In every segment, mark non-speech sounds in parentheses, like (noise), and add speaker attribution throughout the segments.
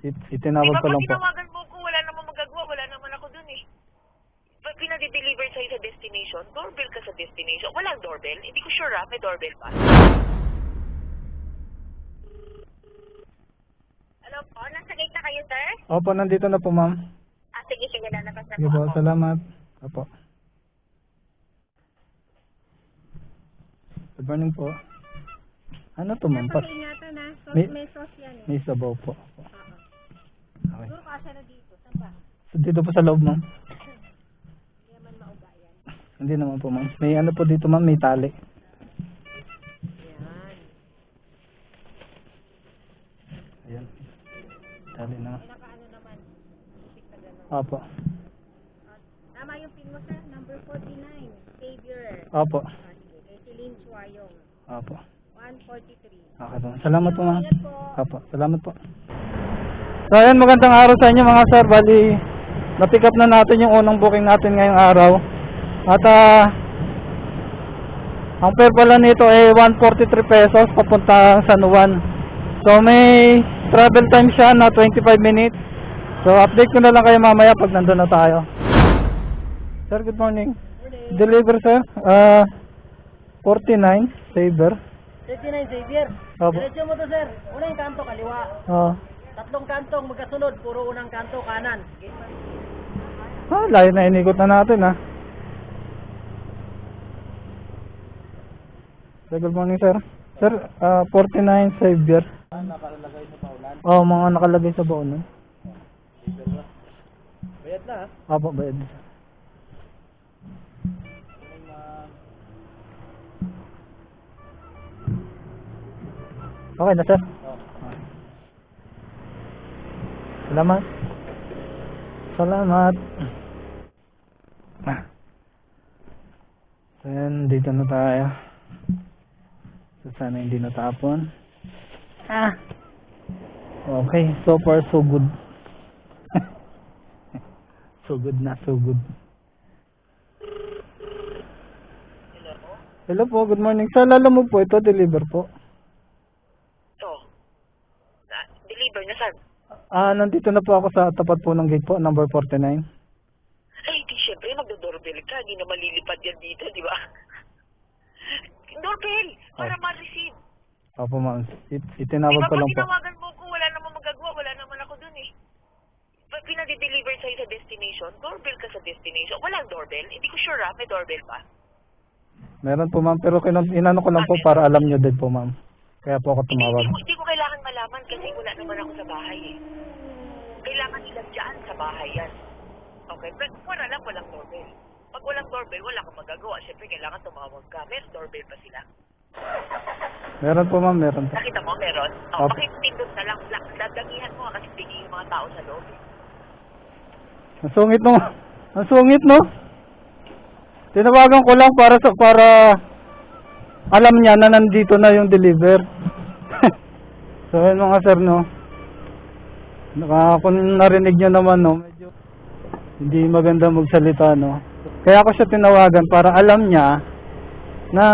Speaker 1: It,
Speaker 2: Di
Speaker 1: itinawag
Speaker 2: ba
Speaker 1: ko
Speaker 2: pag
Speaker 1: lang po.
Speaker 2: tinawagan mo ko, wala naman magagawa, wala naman ako dun eh. Pag pinadi-deliver sa'yo sa destination, doorbell ka sa destination. Walang doorbell? Hindi ko sure ah, may doorbell pa.
Speaker 3: Hello po, nasa gate na kayo, sir?
Speaker 1: Opo, nandito na po, ma'am.
Speaker 3: Ah, sige, sige, lalabas na
Speaker 1: Sige
Speaker 3: po
Speaker 1: po,
Speaker 3: ako.
Speaker 1: salamat. Opo. Good morning po. Ano to, ma'am? Pas
Speaker 3: Ingatan na, sos,
Speaker 1: May-
Speaker 3: may sauce yan eh.
Speaker 1: may sabaw po. Okay.
Speaker 3: Siguro kasya na dito, saan ba?
Speaker 1: So, dito po sa loob, ma'am.
Speaker 3: Hindi naman mauga yan.
Speaker 1: Hindi naman po, ma'am. May ano po dito, ma'am. May tali. Ayan. Tali na.
Speaker 3: Nakaano naman, isip na gano'n.
Speaker 1: Opo.
Speaker 3: Tama yung pin mo, sir, number 49, Savior.
Speaker 1: Opo.
Speaker 3: Ah, sige, kay Celine Chuayong,
Speaker 1: Opo.
Speaker 3: 143.
Speaker 1: Okay po. Salamat po, ma'am.
Speaker 3: Ingat po.
Speaker 1: Opo. Salamat po. So, ayan. Magandang araw sa inyo, mga sir. Bali, na-pick up na natin yung unang booking natin ngayong araw. At, ah, ang fare pala nito ay 143 pesos papunta San Juan. So, may travel time siya na 25 minutes. So, update ko na lang kayo mamaya pag nandun na tayo. Sir, good morning. Deliver, sir. Ah, 49, Saber.
Speaker 4: 59 Xavier.
Speaker 1: Opo.
Speaker 4: Diretso mo to sir. Unang kanto kaliwa.
Speaker 1: Ah,
Speaker 4: Tatlong kantong magkasunod. Puro unang kanto kanan.
Speaker 1: ah, layo na inikot na natin, ah. Sir, good morning, sir. Sir, ah, 49 Savior.
Speaker 4: Ah, nakalagay sa paulan.
Speaker 1: Oh, mga nakalagay sa baon. eh.
Speaker 4: Bayad na ha.
Speaker 1: Apo, bayad. Okay na, sir. Salamat. Salamat. Ah. So, yan, dito na tayo. So, sana hindi natapon. Ah. Okay, so far so good. (laughs) so good na, so good. Hello po, good morning. Sa lalo mo po, ito deliver po.
Speaker 2: Ito. Na, deliver na saan?
Speaker 1: Ah, nandito na po ako sa tapat po ng gate po, number 49.
Speaker 2: Ay, di syempre, magdo-doorbell ka. Hindi na malilipad yan dito, di ba? Doorbell! Para ma-receive.
Speaker 1: Opo, ma'am. It,
Speaker 2: Di
Speaker 1: itinawag
Speaker 2: ba
Speaker 1: ko
Speaker 2: pag
Speaker 1: lang po.
Speaker 2: tinawagan mo ko, wala naman magagawa, wala naman ako dun eh. Pag pinadi-deliver sa'yo sa destination, doorbell ka sa destination. Walang doorbell? Hindi ko sure ah, may doorbell pa.
Speaker 1: Meron po, ma'am. Pero kinan inano ko lang po para alam nyo din po, ma'am. Kaya po ako
Speaker 2: Hindi,
Speaker 1: tumawag.
Speaker 2: hindi, ko, hindi ko kailangan malaman kasi wala naman ako sa bahay eh. Kailangan nila dyan sa bahay yan. Okay, pero kung wala lang, walang doorbell. Pag walang doorbell, wala kang magagawa. Siyempre, kailangan tumawag ka. May doorbell pa sila.
Speaker 1: Meron po, ma'am. Meron po.
Speaker 2: Nakita mo, meron? O,
Speaker 1: Opo.
Speaker 2: pakipindot na lang. La- Dadagihan mo nga kasi bigay yung mga tao sa loob eh.
Speaker 1: Ang sungit no. Ang sungit no. Tinawagan ko lang para sa para alam niya na nandito na yung deliver. So yun mga sir no. Kung narinig niyo naman no, medyo hindi maganda magsalita no. Kaya ako siya tinawagan para alam niya na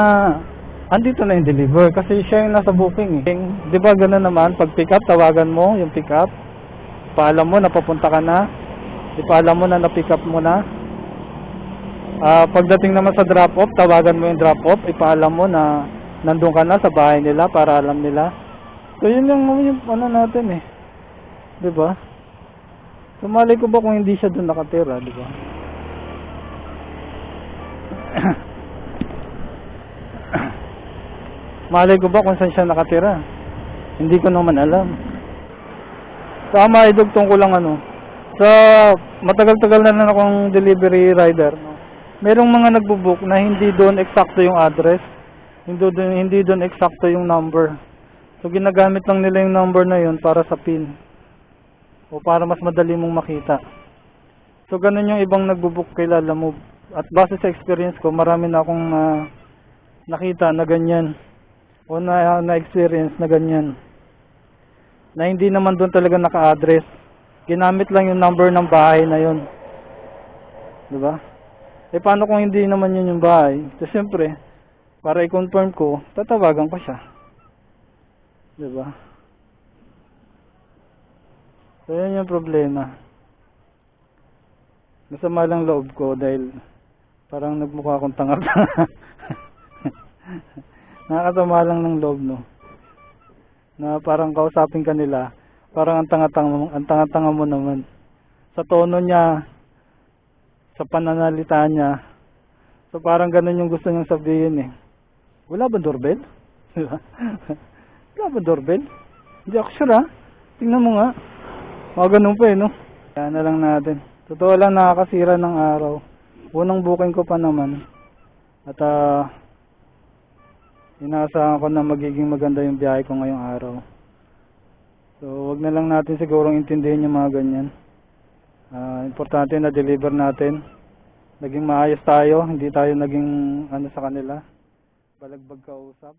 Speaker 1: andito na yung deliver kasi siya yung nasa booking eh. 'Di ba gano'n naman pag pick up tawagan mo yung pick up. Paalam mo na papunta ka na. Ipaalam mo na na-pick up mo na. Ah, pagdating naman sa drop-off, tawagan mo yung drop-off. Ipaalam mo na nandun ka na sa bahay nila para alam nila. So, yun yung, yung ano natin eh. 'Di ba? So, malay ko ba kung hindi siya doon nakatira, di ba? (coughs) malay ko ba kung saan siya nakatira? Hindi ko naman alam. Tama, idugtong ko lang ano. Sa matagal-tagal na lang akong delivery rider, no. Merong mga nagbo-book na hindi doon eksakto yung address. Hindi doon hindi doon eksakto yung number. So ginagamit lang nila yung number na yun para sa PIN. O para mas madali mong makita. So ganun yung ibang nagbo-book kay Lala Move. At base sa experience ko, marami na akong ah, nakita na ganyan. O na, na-experience na ganyan na hindi naman doon talaga naka-address. Ginamit lang yung number ng bahay na yun. Di ba? Eh paano kung hindi naman yun yung bahay? So siyempre, para i-confirm ko, tatawagan ko siya. Di ba? So, yun yung problema. Masama lang loob ko dahil parang nagmukha akong tanga. (laughs) Nakakasama lang ng loob, no? Na parang kausapin ka nila, parang ang tanga-tanga tanga-tanga mo naman. Sa tono niya, sa pananalita niya, so parang ganun yung gusto niyang sabihin eh. Wala ba doorbell? (laughs) Wala ba doorbell? Hindi ako sure ah. Tingnan mo nga. Mga ganun pa eh, no? Kaya na lang natin. Totoo lang nakakasira ng araw. Unang booking ko pa naman. At ah, inaasahan ko na magiging maganda yung biyahe ko ngayong araw. So, wag na lang natin sigurong intindihin yung mga ganyan. Ah, importante na deliver natin. Naging maayos tayo, hindi tayo naging ano sa kanila. Balagbag kausap.